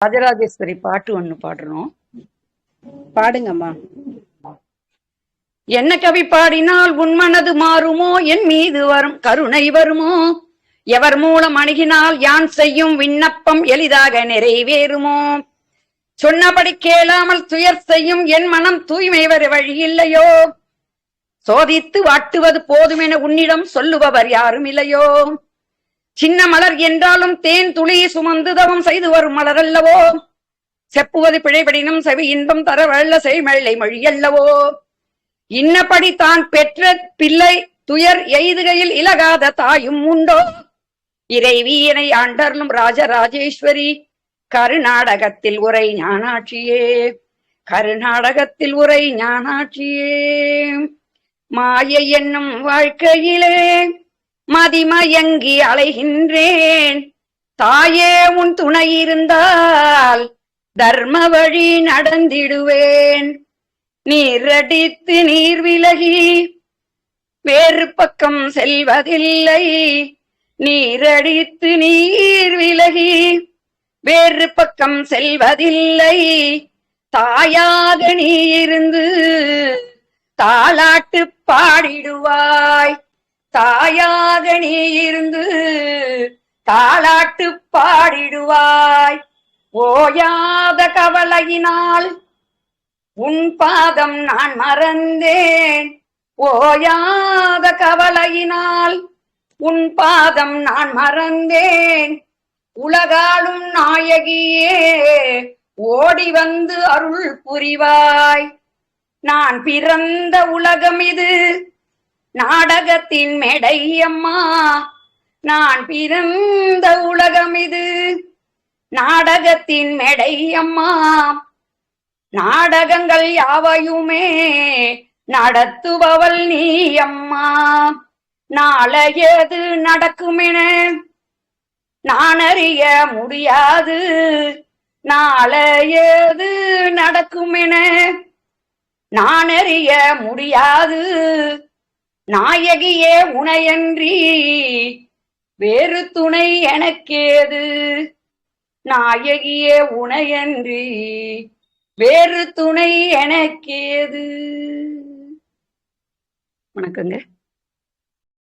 ராஜராஜேஸ்வரி பாட்டு ஒண்ணு பாடுறோம் பாடுங்கம்மா. என்ன கவி பாடினால் உன் மனது மாறுமோ? என் மீது வரும் கருணை வருமோ? எவர் மூலம் அணுகினால் யான் செய்யும் விண்ணப்பம் எளிதாக நிறைவேறுமோ? சொன்னபடி கேளாமல் துயர் செய்யும் என் மனம் தூய்மை வர வழி இல்லையோ? சோதித்து வாட்டுவது போதுமென உன்னிடம் சொல்லுபவர் யாரும் இல்லையோ? சின்ன மலர் என்றாலும் தேன் துளி சுமந்து தவம் செய்து வரும் மலர் அல்லவோ செப்புவது பிழைபடினும் செவி இன்பம் தர வல்ல செய்மழை மொழி அல்லவோ இன்னபடி தான் பெற்ற பிள்ளை துயர் எய்துகையில் இலகாத தாயும் உண்டோ? இறைவியனை ஆண்டர்லும் ராஜராஜேஸ்வரி கருநாடகத்தில் உரை ஞானாட்சியே. கருநாடகத்தில் உரை ஞானாட்சியே. மாயை என்னும் வாழ்க்கையிலே மதிமயங்கி அலைகின்றேன். தாயே உன் துணை இருந்தால் தர்ம வழி நடந்திடுவேன். நீரடித்து நீர் விலகி வேறு பக்கம் செல்வதில்லை. நீரடித்து நீர் விலகி வேறு பக்கம் செல்வதில்லை. தாயாக நீ இருந்து தாளாட்டு பாடிடுவாய். தாயாக நீ இருந்து தாளாட்டு பாடிடுவாய். ஓயாத கவலையினால் உன் பாதம் நான் மறந்தேன். ஓயாத கவலையினால் உன் பாதம் நான் மறந்தேன். உலகாலும் நாயகியே ஓடி வந்து அருள் புரிவாய். நான் பிறந்த உலகம் இது. நாடகத்தின் மேடை அம்மா நான் பிறந்த உலகம் இது நாடகத்தின் மேடை அம்மா நாடகங்கள் யாவையுமே நடத்துபவள் நீ அம்மா நாளையது நடக்குமென நான் அறிய முடியாது. நாளையது நடக்குமென நான் அறிய முடியாது. நாயகியே உனையன்றி வேறு துணை எனக்கேது? நாயகியே உனையன்றி வேறு துணை எனக்கேது? வணக்கங்க.